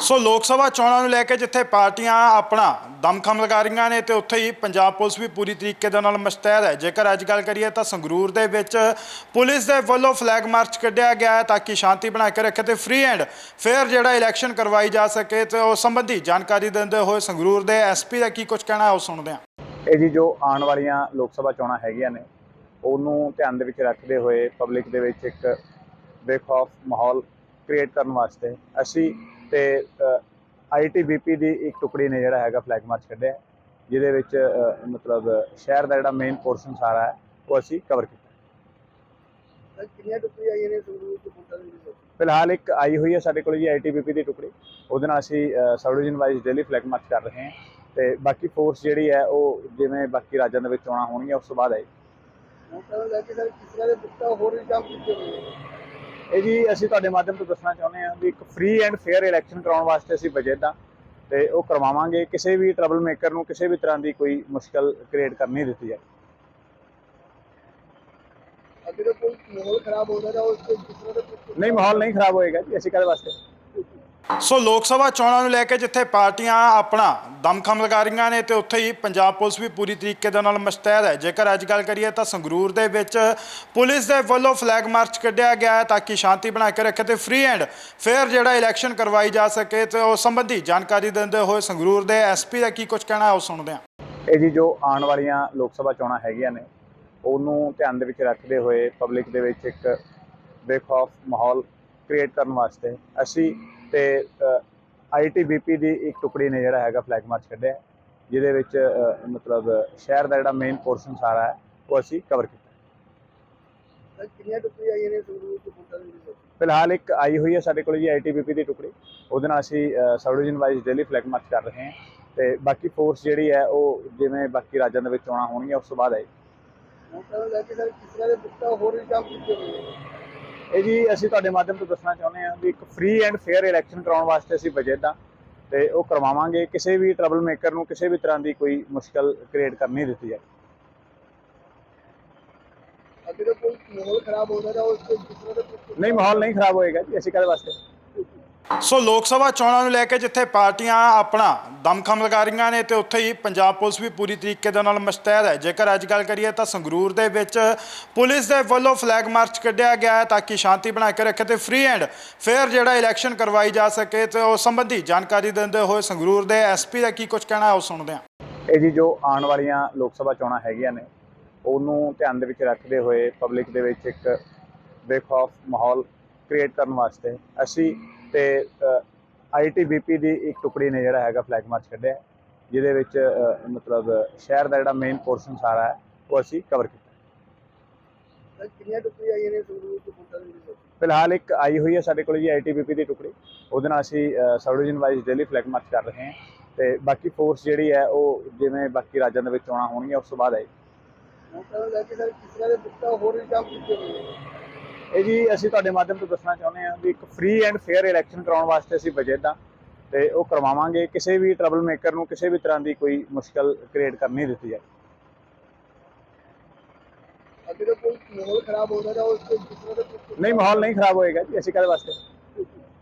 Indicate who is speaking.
Speaker 1: ਸੋ ਲੋਕ ਸਭਾ ਚੋਣਾਂ ਨੂੰ ਲੈ ਕੇ ਜਿੱਥੇ ਪਾਰਟੀਆਂ ਆਪਣਾ ਦਮਖਮ ਲਗਾ ਰਹੀਆਂ ਨੇ ਤੇ ਉੱਥੇ ਹੀ ਪੰਜਾਬ ਪੁਲਿਸ ਵੀ ਪੂਰੀ ਤਰੀਕੇ ਦੇ ਨਾਲ ਮੁਸ਼ਤੈਦ ਹੈ। ਜੇਕਰ ਅੱਜ ਗੱਲ ਕਰੀਏ ਤਾਂ ਸੰਗਰੂਰ ਦੇ ਵਿੱਚ ਪੁਲਿਸ ਦੇ ਵੱਲੋਂ ਫਲੈਗ ਮਾਰਚ ਕੱਢਿਆ ਗਿਆ ਹੈ ਤਾਂ ਕਿ ਸ਼ਾਂਤੀ ਬਣਾ ਕੇ ਰੱਖੇ ਤੇ ਫ੍ਰੀ ਐਂਡ ਫੇਅਰ ਜਿਹੜਾ ਇਲੈਕਸ਼ਨ ਕਰਵਾਈ ਜਾ ਸਕੇ ਤੇ ਉਸ ਸੰਬੰਧੀ ਜਾਣਕਾਰੀ ਦਿੰਦੇ ਹੋਏ ਸੰਗਰੂਰ ਦੇ ਐਸਪੀ ਦਾ ਕੀ ਕੁਝ ਕਹਿਣਾ ਹੈ ਉਹ ਸੁਣਦੇ ਹਾਂ।
Speaker 2: ਇਹ ਜੀ ਜੋ ਆਉਣ ਵਾਲੀਆਂ ਲੋਕ ਸਭਾ ਚੋਣਾਂ ਹੈਗੀਆਂ ਨੇ, ਉਹਨੂੰ ਧਿਆਨ ਦੇ ਵਿੱਚ ਰੱਖਦੇ ਹੋਏ ਪਬਲਿਕ ਦੇ ਵਿੱਚ ਇੱਕ ਬੇਖੌਫ ਮਾਹੌਲ ਕ੍ਰੀਏਟ ਕਰਨ ਵਾਸਤੇ ਅਸੀਂ ਤੇ ਆਈਟੀਬੀਪੀ ਦੀ ਇੱਕ ਟੁਕੜੀ ਨੇ ਜਿਹੜਾ ਹੈਗਾ ਫਲੈਗ ਮਾਰਚ ਕੱਢਿਆ। ਜਿਹਦੇ ਵਿੱਚ ਮਤਲਬ ਸ਼ਹਿਰ ਦਾ ਜਿਹੜਾ ਮੇਨ ਪੋਰਸ਼ਨ ਸਾਰਾ ਹੈ ਉਹ ਅਸੀਂ ਕਵਰ ਕੀਤਾ।
Speaker 3: ਕਿੰਨੀਆਂ ਟੁਕੜੀਆਂ ਆਈਆਂ ਨੇ ਸੰਗਰੂਰ ਤੋਂ ਵੋਟਾਂ ਦੇ ਵਿੱਚ?
Speaker 2: ਫਿਲਹਾਲ ਇੱਕ ਆਈ ਹੋਈ ਹੈ ਸਾਡੇ ਕੋਲ ਜੀ ਆਈਟੀਬੀਪੀ ਦੀ ਟੁਕੜੀ। ਉਹਦੇ ਨਾਲ ਅਸੀਂ sub division wise daily flag march ਕਰ ਰਹੇ ਹਾਂ। ਤੇ ਬਾਕੀ ਫੋਰਸ ਜਿਹੜੀ ਹੈ ਉਹ ਜਿਵੇਂ ਬਾਕੀ ਰਾਜਾਂ ਦੇ ਵਿੱਚ ਚੋਣਾਂ ਹੋਣਗੀਆਂ ਉਸ ਤੋਂ ਬਾਅਦ ਆਏਗੀ।
Speaker 3: ਵੋਟਾਂ ਨੂੰ ਲੈ ਕੇ ਸਰ ਕਿਸ ਤਰ੍ਹਾਂ ਦੇ ਪੁੱਤਾ ਹੋਰ ਵੀ ਕੰਮ ਕੀਤੇ ਹੋਏ ਨੇ
Speaker 2: ਇਹ ਜੀ ਅਸੀਂ ਤੁਹਾਡੇ ਮਾਧਿਅਮ ਤੋਂ ਦੱਸਣਾ ਚਾਹੁੰਦੇ ਹਾਂ ਵੀ ਇੱਕ ਫ੍ਰੀ ਐਂਡ ਫੇਅਰ ਇਲੈਕਸ਼ਨ ਕਰਾਉਣ ਵਾਸਤੇ ਅਸੀਂ ਬਜਟ ਦਾ ਤੇ ਉਹ ਕਰਵਾਵਾਂਗੇ। ਕਿਸੇ ਵੀ ਟਰਬਲ ਮੇਕਰ ਨੂੰ ਕਿਸੇ ਵੀ ਤਰ੍ਹਾਂ ਦੀ ਕੋਈ ਮੁਸ਼ਕਲ ਕ੍ਰੀਏਟ ਕਰਨ ਦਿੱਤੀ ਜਾਏ
Speaker 3: ਅਗਰ ਕੋਈ ਮਾਹੌਲ ਖਰਾਬ ਹੋ ਜਾਂਦਾ ਉਸ ਤੇ ਕਿਸ ਤਰ੍ਹਾਂ ਦੇ ਪੁੱਤ-
Speaker 2: ਨਹੀਂ ਮਾਹੌਲ ਨਹੀਂ ਖਰਾਬ ਹੋਏਗਾ ਜੀ ਅਸੀਂ ਕਾਹਦੇ ਵਾਸਤੇ?
Speaker 1: ਸੋ ਲੋਕ ਸਭਾ ਚੋਣਾਂ ਨੂੰ ਲੈ ਕੇ ਜਿੱਥੇ ਪਾਰਟੀਆਂ ਆਪਣਾ ਦਮਖਮ ਲਗਾ ਰਹੀਆਂ ਨੇ ਤੇ ਉੱਥੇ ਹੀ ਪੰਜਾਬ ਪੁਲਿਸ ਵੀ ਪੂਰੀ ਤਰੀਕੇ ਦੇ ਨਾਲ ਮੁਸ਼ਤੈਦ ਹੈ। ਜੇਕਰ ਅੱਜ ਗੱਲ ਕਰੀਏ ਤਾਂ ਸੰਗਰੂਰ ਦੇ ਵਿੱਚ ਪੁਲਿਸ ਦੇ ਵੱਲੋਂ ਫਲੈਗ ਮਾਰਚ ਕੱਢਿਆ ਗਿਆ ਹੈ ਤਾਂ ਕਿ ਸ਼ਾਂਤੀ ਬਣਾ ਕੇ ਰੱਖੇ ਤੇ ਫ੍ਰੀ ਐਂਡ ਫੇਅਰ ਜਿਹੜਾ ਇਲੈਕਸ਼ਨ ਕਰਵਾਈ ਜਾ ਸਕੇ ਤੇ ਉਸ ਸੰਬੰਧੀ ਜਾਣਕਾਰੀ ਦਿੰਦੇ ਹੋਏ ਸੰਗਰੂਰ ਦੇ ਐਸਪੀ ਦਾ ਕੀ ਕੁਝ ਕਹਿਣਾ ਹੈ ਉਹ ਸੁਣਦੇ ਹਾਂ।
Speaker 2: ਇਹ ਜੀ ਜੋ ਆਉਣ ਵਾਲੀਆਂ ਲੋਕ ਸਭਾ ਚੋਣਾਂ ਹੈਗੀਆਂ ਨੇ, ਉਹਨੂੰ ਧਿਆਨ ਦੇ ਵਿੱਚ ਰੱਖਦੇ ਹੋਏ ਪਬਲਿਕ ਦੇ ਵਿੱਚ ਇੱਕ ਬੇਖੌਫ ਮਾਹੌਲ ਕ੍ਰੀਏਟ ਕਰਨ ਵਾਸਤੇ ਅਸੀਂ ਤੇ ਆਈਟੀਬੀਪੀ ਦੀ ਇੱਕ ਟੁਕੜੀ ਨੇ ਜਿਹੜਾ ਹੈਗਾ ਫਲੈਗ ਮਾਰਚ ਕੱਢਿਆ। ਜਿਹਦੇ ਵਿੱਚ ਮਤਲਬ ਸ਼ਹਿਰ ਦਾ ਜਿਹੜਾ ਮੇਨ ਪੋਰਸ਼ਨ ਸਾਰਾ ਹੈ ਉਹ ਅਸੀਂ ਕਵਰ ਕੀਤਾ।
Speaker 3: ਸਰ ਕਿੰਨੀਆਂ ਟੁਕੜੀਆਂ ਆਈਆਂ ਨੇ? ਸੰਗਰੂਰ ਤੋਂ ਵੋਟਾਂ ਦੇ ਵਿੱਚ
Speaker 2: ਫਿਲਹਾਲ ਇੱਕ ਆਈ ਹੋਈ ਹੈ ਸਾਡੇ ਕੋਲ ਜੀ ਆਈਟੀਬੀਪੀ ਦੀ ਟੁਕੜੀ। ਉਹਦੇ ਨਾਲ ਅਸੀਂ sub division wise daily flag march ਕਰ ਰਹੇ ਹਾਂ। ਤੇ ਬਾਕੀ ਫੋਰਸ ਜਿਹੜੀ ਹੈ ਉਹ ਜਿਵੇਂ ਬਾਕੀ ਰਾਜਾਂ ਦੇ ਵਿੱਚ ਚੋਣਾਂ ਹੋਣਗੀਆਂ ਉਸ ਤੋਂ ਬਾਅਦ ਆਏਗੀ।
Speaker 3: ਵੋਟਾਂ ਨੂੰ ਲੈ ਕੇ ਸਰ ਕਿਸ ਤਰ੍ਹਾਂ ਦੇ ਪੁੱਤਾ ਹੋਰ ਵੀ ਕੰਮ ਕੀਤੇ ਹੋਏ ਨੇ?
Speaker 2: ਇਹ ਜੀ ਅਸੀਂ ਤੁਹਾਡੇ ਮਾਧਿਅਮ ਤੋਂ ਦੱਸਣਾ ਚਾਹੁੰਦੇ ਹਾਂ ਵੀ ਇੱਕ ਫ੍ਰੀ ਐਂਡ ਫੇਅਰ ਇਲੈਕਸ਼ਨ ਕਰਾਉਣ ਵਾਸਤੇ ਅਸੀਂ ਬਜਟ ਦਾ ਤੇ ਉਹ ਕਰਵਾਵਾਂਗੇ। ਕਿਸੇ ਵੀ ਟਰਬਲ ਮੇਕਰ ਨੂੰ ਕਿਸੇ ਵੀ ਤਰ੍ਹਾਂ ਦੀ ਕੋਈ ਮੁਸ਼ਕਲ ਕ੍ਰੀਏਟ ਕਰਨ ਨਹੀਂ ਦਿੱਤੀ ਜਾਏ
Speaker 3: ਅਗਰ ਕੋਈ ਮਾਹੌਲ ਖਰਾਬ ਹੋ ਜਾਂਦਾ ਉਸ ਤੇ
Speaker 2: ਨਹੀਂ ਮਾਹੌਲ ਨਹੀਂ ਖਰਾਬ ਹੋਏਗਾ ਜੀ ਅਸੀਂ ਕਾਹਦੇ ਵਾਸਤੇ?
Speaker 1: ਸੋ ਲੋਕ ਸਭਾ ਚੋਣਾਂ ਨੂੰ ਲੈ ਕੇ ਜਿੱਥੇ ਪਾਰਟੀਆਂ ਆਪਣਾ ਦਮਖਮ ਲਗਾ ਰਹੀਆਂ ਨੇ ਤੇ ਉੱਥੇ ਹੀ ਪੰਜਾਬ ਪੁਲਿਸ ਵੀ ਪੂਰੀ ਤਰੀਕੇ ਦੇ ਨਾਲ ਮੁਸ਼ਤੈਦ ਹੈ। ਜੇਕਰ ਅੱਜ ਗੱਲ ਕਰੀਏ ਤਾਂ ਸੰਗਰੂਰ ਦੇ ਵਿੱਚ ਪੁਲਿਸ ਦੇ ਵੱਲੋਂ ਫਲੈਗ ਮਾਰਚ ਕੱਢਿਆ ਗਿਆ ਹੈ ਤਾਂ ਕਿ ਸ਼ਾਂਤੀ ਬਣਾ ਕੇ ਰੱਖੇ ਤੇ ਫ੍ਰੀ ਐਂਡ ਫੇਅਰ ਜਿਹੜਾ ਇਲੈਕਸ਼ਨ ਕਰਵਾਈ ਜਾ ਸਕੇ ਤੇ ਉਸ ਸੰਬੰਧੀ ਜਾਣਕਾਰੀ ਦਿੰਦੇ ਹੋਏ ਸੰਗਰੂਰ ਦੇ ਐਸਪੀ ਦਾ ਕੀ ਕੁਝ ਕਹਿਣਾ ਹੈ ਉਹ ਸੁਣਦੇ ਹਾਂ।
Speaker 2: ਇਹ ਜੀ ਜੋ ਆਉਣ ਵਾਲੀਆਂ ਲੋਕ ਸਭਾ ਚੋਣਾਂ ਹੈਗੀਆਂ ਨੇ, ਉਹਨੂੰ ਧਿਆਨ ਦੇ ਵਿੱਚ ਰੱਖਦੇ ਹੋਏ ਪਬਲਿਕ ਦੇ ਵਿੱਚ ਇੱਕ ਬੇਖੌਫ ਮਾਹੌਲ ਕ੍ਰੀਏਟ ਕਰਨ ਵਾਸਤੇ ਅਸੀਂ ਤੇ ਆਈਟੀਬੀਪੀ ਦੀ ਇੱਕ ਟੁਕੜੀ ਨੇ ਜਿਹੜਾ ਹੈਗਾ ਫਲੈਗ ਮਾਰਚ ਕੱਢਿਆ। ਜਿਹਦੇ ਵਿੱਚ ਮਤਲਬ ਸ਼ਹਿਰ ਦਾ ਜਿਹੜਾ ਮੇਨ ਪੋਰਸ਼ਨ ਸਾਰਾ ਹੈ ਉਹ ਅਸੀਂ ਕਵਰ ਕੀਤਾ।
Speaker 3: ਕਿੰਨੀਆਂ ਟੁਕੜੀਆਂ ਆਈਆਂ ਨੇ
Speaker 2: ਫਿਲਹਾਲ ਇੱਕ ਆਈ ਹੋਈ ਹੈ ਸਾਡੇ ਕੋਲ ਜੀ ਆਈਟੀਬੀਪੀ ਦੀ ਟੁਕੜੀ। ਉਹਦੇ ਨਾਲ ਅਸੀਂ sub division wise daily flag march ਕਰ ਰਹੇ ਹਾਂ। ਤੇ ਬਾਕੀ ਫੋਰਸ ਜਿਹੜੀ ਹੈ ਉਹ ਜਿਵੇਂ ਬਾਕੀ ਰਾਜਾਂ ਦੇ ਵਿੱਚ ਚੋਣਾਂ ਹੋਣਗੀਆਂ ਉਸ ਤੋਂ ਬਾਅਦ ਆਏਗੀ।
Speaker 3: ਵੋਟਾਂ ਨੂੰ ਲੈ ਕੇ ਸਰ ਕਿਸ ਤਰ੍ਹਾਂ ਦੇ ਪੁੱਤਾ ਹੋਰ ਵੀ ਕੰਮ ਕੀਤੇ ਹੋਏ ਨੇ?
Speaker 2: ਇਹ ਜੀ ਅਸੀਂ ਤੁਹਾਡੇ ਮਾਧਿਅਮ ਤੋਂ ਦੱਸਣਾ ਚਾਹੁੰਦੇ ਹਾਂ ਵੀ ਇੱਕ ਫ੍ਰੀ ਐਂਡ ਫੇਅਰ ਇਲੈਕਸ਼ਨ ਕਰਾਉਣ ਵਾਸਤੇ ਅਸੀਂ ਬਜਟ ਦਾ ਤੇ ਉਹ ਕਰਵਾਵਾਂਗੇ। ਕਿਸੇ ਵੀ ਟਰਬਲ ਮੇਕਰ ਨੂੰ ਕਿਸੇ ਵੀ ਤਰ੍ਹਾਂ ਦੀ ਕੋਈ ਮੁਸ਼ਕਲ ਕ੍ਰੀਏਟ ਕਰਨ ਦਿੱਤੀ ਜਾਏ।
Speaker 3: ਅਗਰ ਕੋਈ ਮਾਹੌਲ ਖਰਾਬ ਹੋ ਉਸ ਤੇ ਦੇ ਪੁੱਤ-
Speaker 2: ਨਹੀਂ ਮਾਹੌਲ ਨਹੀਂ ਖਰਾਬ ਹੋਏਗਾ ਜੀ ਅਸੀਂ ਕਾਹਦੇ ਵਾਸਤੇ?